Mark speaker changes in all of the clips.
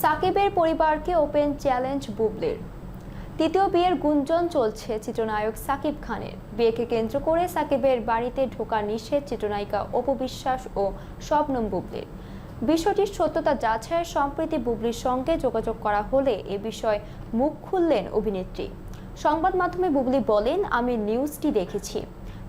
Speaker 1: সাকিবের পরিবারকে open challenge বুবলির। তৃতীয় বিয়ের গুঞ্জন চলছে চিত্রনায়ক সাকিব খানের। বিয়েকে কেন্দ্র করে সাকিবের বাড়িতে ঢোকা নিষেধ চিত্রনায়িকা অপু বিশ্বাস ও শবনম বুবলির। বিষয়টির সত্যতা যাচাইয়ের সম্প্রতি বুবলির সঙ্গে যোগাযোগ করা হলে এ বিষয়ে মুখ খুললেন অভিনেত্রী। সংবাদ মাধ্যমে বুবলি বলেন, আমি নিউজটি দেখেছি।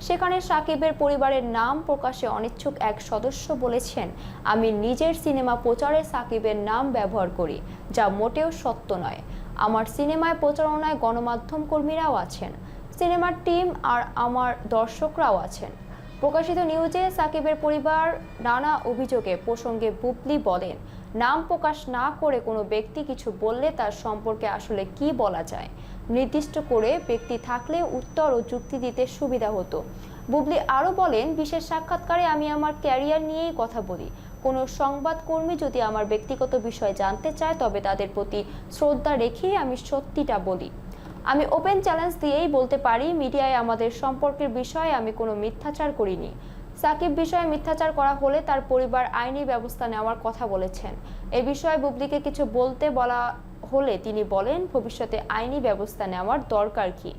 Speaker 1: সেখানে সাকিবের পরিবারের নাম প্রকাশে অনিচ্ছুক এক সদস্য বলেছেন, আমি নিজের সিনেমা প্রচারে সাকিবের নাম ব্যবহার করি, যা মোটেও সত্য নয়। আমার সিনেমায় প্রচারণায় গণমাধ্যম কর্মীরাও আছেন। সিনেমার টিম আর আমার দর্শকরাও আছেন। প্রকাশিত নিউজে সাকিবের পরিবার নানা অভিযোগে প্রসঙ্গে বুবলি বলেন, নাম প্রকাশ না করে কোনো ব্যক্তি কিছু বললে তার সম্পর্কে আসলে কি বলা যায়? নির্দিষ্ট করে ব্যক্তি থাকলে উত্তর ও যুক্তি দিতে সুবিধা হতো। বুবলি আরও বলেন, বিশেষ সাক্ষাৎকারে আমি আমার ক্যারিয়ার নিয়েই কথা বলি। কোনো সংবাদকর্মী যদি আমার ব্যক্তিগত বিষয় জানতে চায়, তবে তাদের প্রতি শ্রদ্ধা রেখেই আমি সত্যিটা বলি। আমি ওপেন চ্যালেঞ্জ দিয়েই বলতে পারি, মিডিয়ায় আমাদের সম্পর্কের বিষয়ে আমি কোনো মিথ্যাচার করিনি। সাকিব বিষয়ে মিথ্যাচার করা হলে তার পরিবার আইনি ব্যবস্থা নেওয়ার কথা বলেছেন। এ বিষয়ে বুবলিকে কিছু বলতে বলা হলে তিনি বলেন, ভবিষ্যতে আইনি ব্যবস্থা নেওয়ার দরকার কি?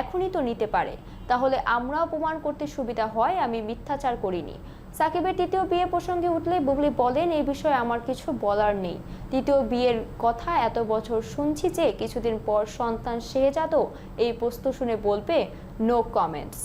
Speaker 1: এখনই তো নিতে পারে। তাহলে আমরাও প্রমাণ করতে সুবিধা হয়, আমি মিথ্যাচার করিনি। সাকিবের তৃতীয় বিয়ে প্রসঙ্গে উঠলে বুবলি বলেন এই বিষয়ে আমার কিছু বলার নেই। তৃতীয় বিয়ের কথা এত বছর শুনছি যে কিছুদিন পর সন্তান শেহজাদও এই প্রশ্ন শুনে বলবে নো কমেন্টস